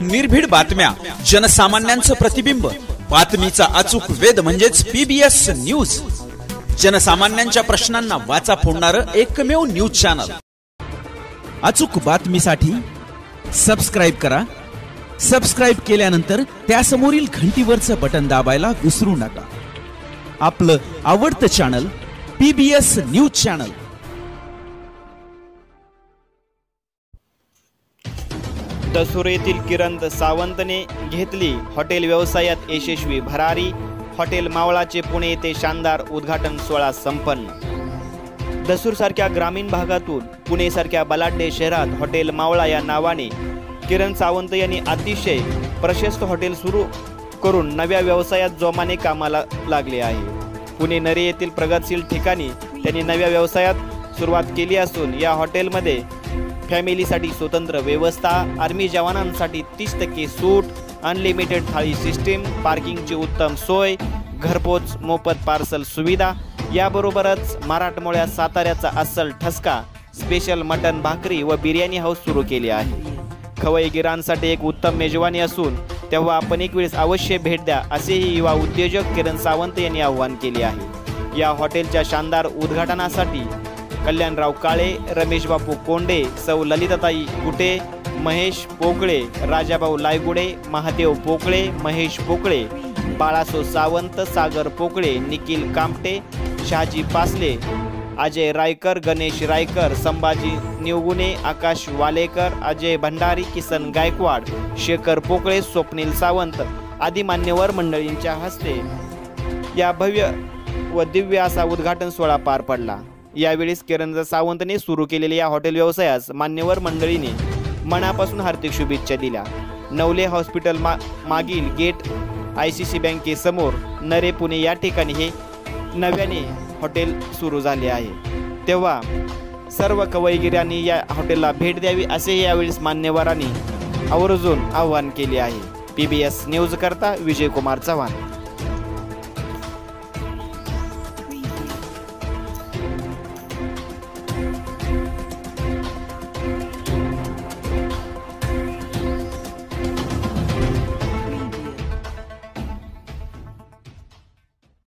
निर्भीड बातम्या जनसामान्यांचं प्रतिबिंब बातमीचा अचूक वेद म्हणजेच पीबीएस न्यूज जनसामान्यांच्या प्रश्नांना वाचा फोडणार एकमेव न्यूज चॅनल. अचूक बातमीसाठी सबस्क्राईब करा. सबस्क्राईब केल्यानंतर त्यासमोरील घंटीवरचं बटन दाबायला विसरू नका. आपलं आवडतं channel PBS news channel. Dasur येथील किरण सावंतने घेतली हॉटेल व्यवसायात यशस्वी भरारी. हॉटेल मावळाचे पुणे येथे शानदार उद्घाटन सोहळा संपन्न. दसूरसारख्या ग्रामीण भागातून पुणेसारख्या बलाढ्य शहरात हॉटेल मावळा या नावाने किरण सावंत यांनी अतिशय प्रशस्त हॉटेल सुरू करून नव्या व्यवसायात जोमाने कामाला लागले आहे. पुणे नरे येथील प्रगतशील ठिकाणी त्यांनी नव्या व्यवसायात सुरुवात केली असून या हॉटेलमध्ये फॅमिलीसाठी स्वतंत्र व्यवस्था आर्मी जवानांसाठी तीस टक्के सूट अनलिमिटेड थाळी सिस्टीम पार्किंगची उत्तम सोय घरपोच मोफत पार्सल सुविधा याबरोबरच मराठमोळ्या साताऱ्याचा अस्सल ठसका स्पेशल मटन भाकरी व बिर्याणी हाऊस सुरू केले आहे. खवईगिरांसाठी एक उत्तम मेजवानी असून तेव्हा आपण एक वेळेस अवश्य भेट द्या असेही युवा उद्योजक किरण सावंत यांनी आवाहन केले आहे. या हॉटेलच्या शानदार उद्घाटनासाठी कल्याणराव काळे रमेशबापू कोंडे सौ ललिताताई गुटे महेश पोकळे राजाभाऊ लायगुडे महादेव पोकळे महेश पोकळे बाळासो सावंत सागर पोकळे निखिल कामटे शहाजी पासले अजय रायकर गणेश रायकर संभाजी निवगुणे आकाश वालेकर अजय भंडारी किसन गायकवाड शेखर पोकळे स्वप्नील सावंत आदी मान्यवर मंडळींच्या हस्ते या भव्य व दिव्य असा उद्घाटन सोहळा पार पडला. यावेळी किरण सावंतने सुरू केलेल्या या हॉटेल व्यवसायास मान्यवर मंडळीने मनापासून हार्दिक शुभेच्छा दिल्या. नवले हॉस्पिटल मा मागील गेट आय सी सी बँकेसमोर नरे पुणे या ठिकाणी हे नव्याने हॉटेल सुरू झाले आहे. तेव्हा सर्व कवयगिऱ्यांनी या हॉटेलला भेट द्यावी असे यावेळेस मान्यवरांनी आवर्जून आवाहन केले आहे. पी बी एस न्यूज करता विजयकुमार चव्हाण.